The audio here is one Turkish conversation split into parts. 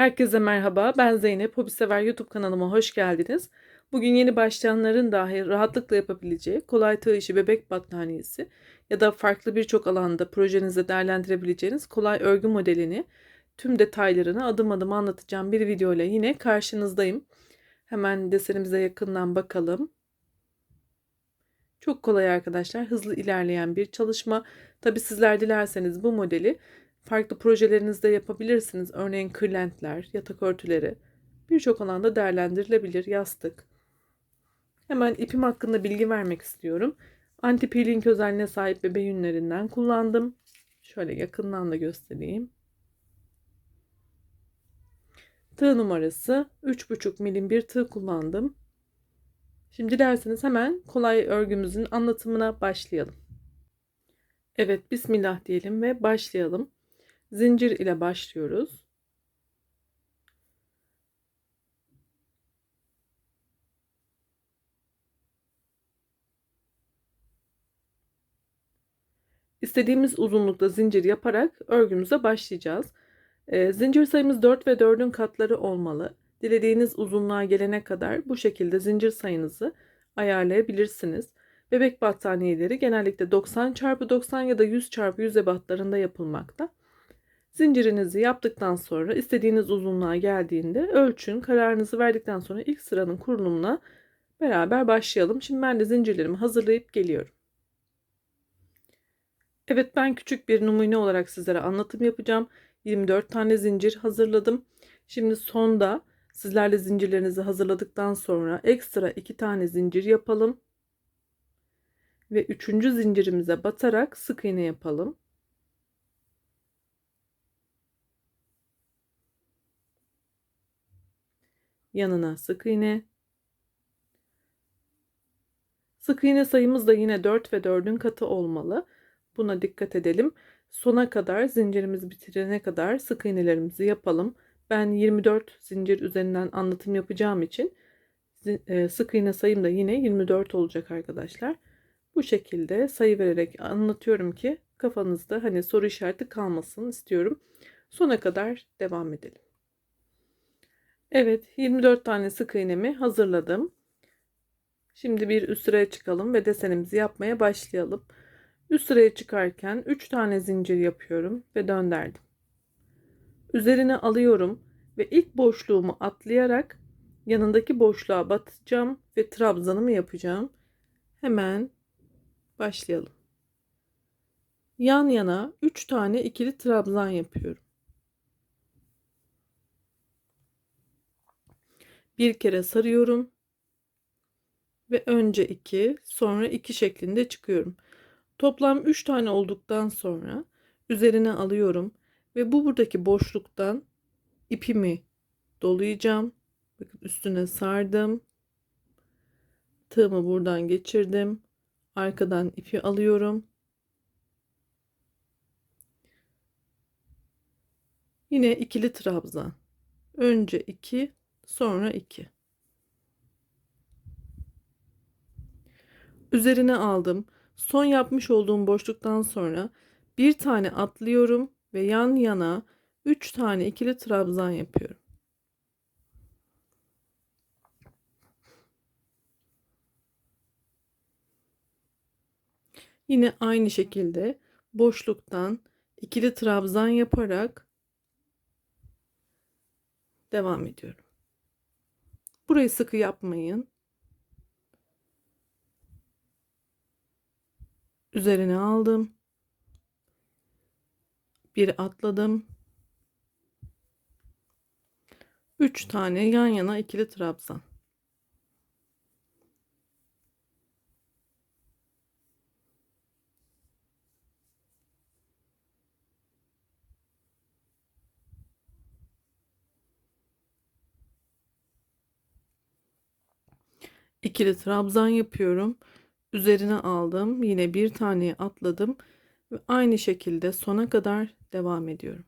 Herkese merhaba, ben Zeynep. Hobisever YouTube kanalıma hoş geldiniz. Bugün yeni başlayanların dahi rahatlıkla yapabileceği kolay tığ işi bebek battaniyesi ya da farklı birçok alanda projenizde değerlendirebileceğiniz kolay örgü modelini tüm detaylarını adım adım anlatacağım bir video ile yine karşınızdayım. Hemen desenimize yakından bakalım. Çok kolay arkadaşlar, hızlı ilerleyen bir çalışma. Tabi sizler dilerseniz bu modeli farklı projelerinizde yapabilirsiniz. Örneğin kırlentler, yatak örtüleri birçok alanda değerlendirilebilir. Yastık. Hemen ipim hakkında bilgi vermek istiyorum. Anti peeling özelliğine sahip bebe yünlerinden kullandım. Şöyle yakından da göstereyim. Tığ numarası 3,5 milim bir tığ kullandım. Şimdi dilerseniz hemen kolay örgümüzün anlatımına başlayalım. Evet, Bismillah diyelim ve başlayalım zincir ile başlıyoruz. İstediğimiz uzunlukta zincir yaparak örgümüze başlayacağız. E, zincir sayımız 4 ve 4'ün katları olmalı. Dilediğiniz uzunluğa gelene kadar bu şekilde zincir sayınızı ayarlayabilirsiniz. Bebek battaniyeleri genellikle 90 x 90 ya da 100 x 100 ebatlarında yapılmakta. Zincirinizi yaptıktan sonra istediğiniz uzunluğa geldiğinde ölçün. Kararınızı verdikten sonra ilk sıranın kurulumuna beraber başlayalım. Şimdi ben de zincirlerimi hazırlayıp geliyorum. Evet ben küçük bir numune olarak sizlere anlatım yapacağım. 24 tane zincir hazırladım. Şimdi sonda sizlerle zincirlerinizi hazırladıktan sonra ekstra 2 tane zincir yapalım. Ve 3. zincirimize batarak sık iğne yapalım. Yanına sık iğne. Sık iğne sayımız da yine 4 ve 4'ün katı olmalı. Buna dikkat edelim. Sona kadar zincirimizi bitirene kadar sık iğnelerimizi yapalım. Ben 24 zincir üzerinden anlatım yapacağım için e, sık iğne sayım da yine 24 olacak arkadaşlar. Bu şekilde sayı vererek anlatıyorum ki kafanızda hani soru işareti kalmasın istiyorum. Sona kadar devam edelim. Evet 24 tane sık iğnemi hazırladım. Şimdi bir üst sıraya çıkalım ve desenimizi yapmaya başlayalım. Üst sıraya çıkarken 3 tane zincir yapıyorum ve döndürdüm. Üzerine alıyorum ve ilk boşluğumu atlayarak yanındaki boşluğa batacağım ve trabzanımı yapacağım. Hemen başlayalım. Yan yana 3 tane ikili trabzan yapıyorum. Bir kere sarıyorum ve önce 2 sonra 2 şeklinde çıkıyorum. Toplam 3 tane olduktan sonra üzerine alıyorum ve bu buradaki boşluktan ipimi dolayacağım. Bakın üstüne sardım. Tığımı buradan geçirdim. Arkadan ipi alıyorum. Yine ikili trabzan. Önce 2 sonra 2. Üzerine aldım. Son yapmış olduğum boşluktan sonra bir tane atlıyorum ve yan yana 3 tane ikili trabzan yapıyorum. Yine aynı şekilde boşluktan ikili trabzan yaparak devam ediyorum. Burayı sıkı yapmayın. Üzerine aldım. Bir atladım. 3 tane yan yana ikili trabzan. İkili trabzan yapıyorum. Üzerine aldım. Yine bir tane atladım ve aynı şekilde sona kadar devam ediyorum.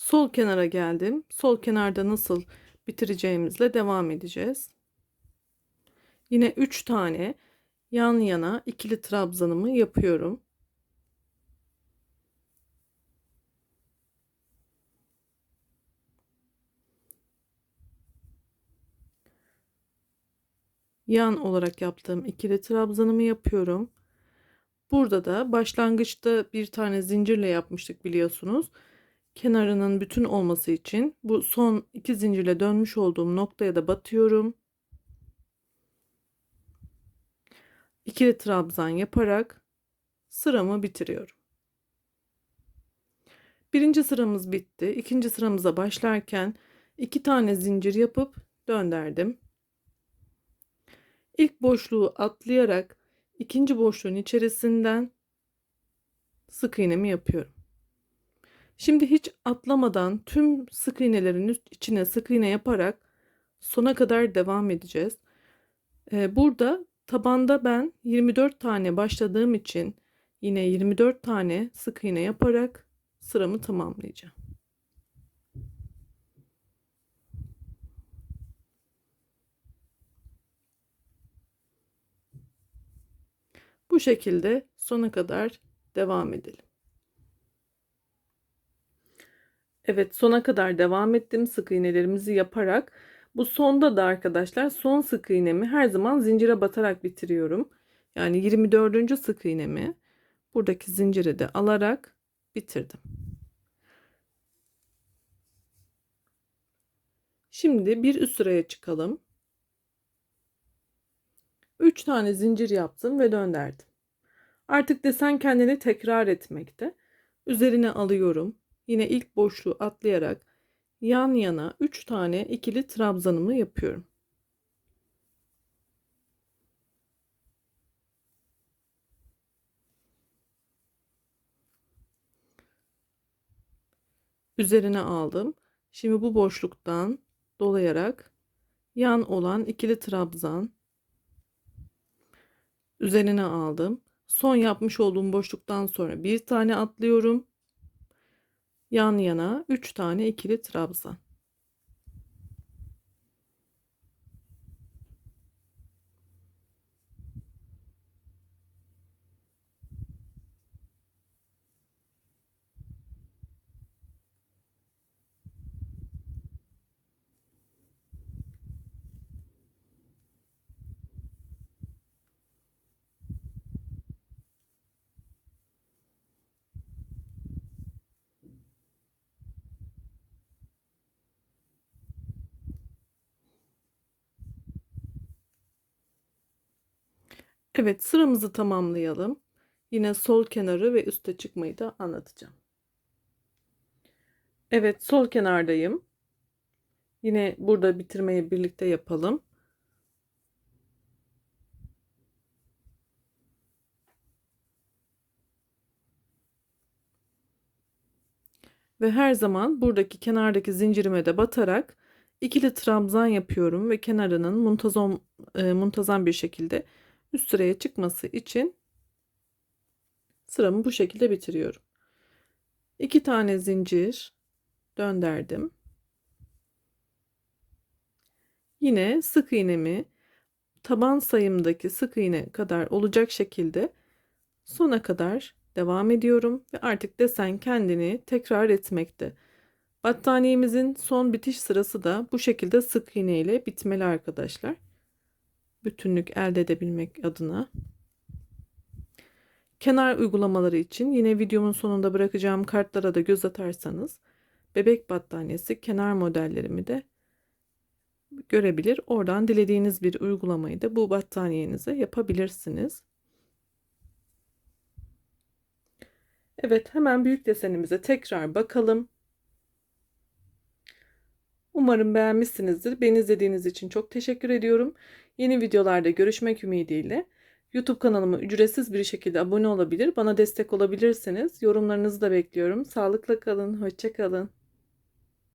Sol kenara geldim. Sol kenarda nasıl bitireceğimizle devam edeceğiz. Yine 3 tane yan yana ikili trabzanımı yapıyorum. Yan olarak yaptığım ikili trabzanımı yapıyorum. Burada da başlangıçta bir tane zincirle yapmıştık biliyorsunuz. Kenarının bütün olması için bu son iki zincirle dönmüş olduğum noktaya da batıyorum. İkili trabzan yaparak sıramı bitiriyorum. Birinci sıramız bitti. İkinci sıramıza başlarken iki tane zincir yapıp döndürdüm. İlk boşluğu atlayarak ikinci boşluğun içerisinden sık iğnemi yapıyorum. Şimdi hiç atlamadan tüm sık iğnelerin içine sık iğne yaparak sona kadar devam edeceğiz. Ee, burada tabanda ben 24 tane başladığım için yine 24 tane sık iğne yaparak sıramı tamamlayacağım. Bu şekilde sona kadar devam edelim. Evet sona kadar devam ettim sık iğnelerimizi yaparak. Bu sonda da arkadaşlar son sık iğnemi her zaman zincire batarak bitiriyorum. Yani 24. sık iğnemi buradaki zinciri de alarak bitirdim. Şimdi bir üst sıraya çıkalım. 3 tane zincir yaptım ve döndürdüm. Artık desen kendini tekrar etmekte. Üzerine alıyorum. Yine ilk boşluğu atlayarak yan yana 3 tane ikili trabzanımı yapıyorum. Üzerine aldım. Şimdi bu boşluktan dolayarak yan olan ikili trabzan üzerine aldım. Son yapmış olduğum boşluktan sonra bir tane atlıyorum. Yan yana 3 tane ikili trabzan. Evet sıramızı tamamlayalım. Yine sol kenarı ve üste çıkmayı da anlatacağım. Evet sol kenardayım. Yine burada bitirmeyi birlikte yapalım. Ve her zaman buradaki kenardaki zincirime de batarak ikili trabzan yapıyorum ve kenarının muntazam, e, muntazam bir şekilde üst sıraya çıkması için sıramı bu şekilde bitiriyorum. İki tane zincir döndürdüm. Yine sık iğnemi taban sayımdaki sık iğne kadar olacak şekilde sona kadar devam ediyorum ve artık desen kendini tekrar etmekte. Battaniyemizin son bitiş sırası da bu şekilde sık iğne ile bitmeli arkadaşlar bütünlük elde edebilmek adına. Kenar uygulamaları için yine videomun sonunda bırakacağım kartlara da göz atarsanız bebek battaniyesi kenar modellerimi de görebilir. Oradan dilediğiniz bir uygulamayı da bu battaniyenize yapabilirsiniz. Evet hemen büyük desenimize tekrar bakalım. Umarım beğenmişsinizdir. Beni izlediğiniz için çok teşekkür ediyorum. Yeni videolarda görüşmek ümidiyle. YouTube kanalıma ücretsiz bir şekilde abone olabilir, bana destek olabilirsiniz. Yorumlarınızı da bekliyorum. Sağlıkla kalın, hoşça kalın.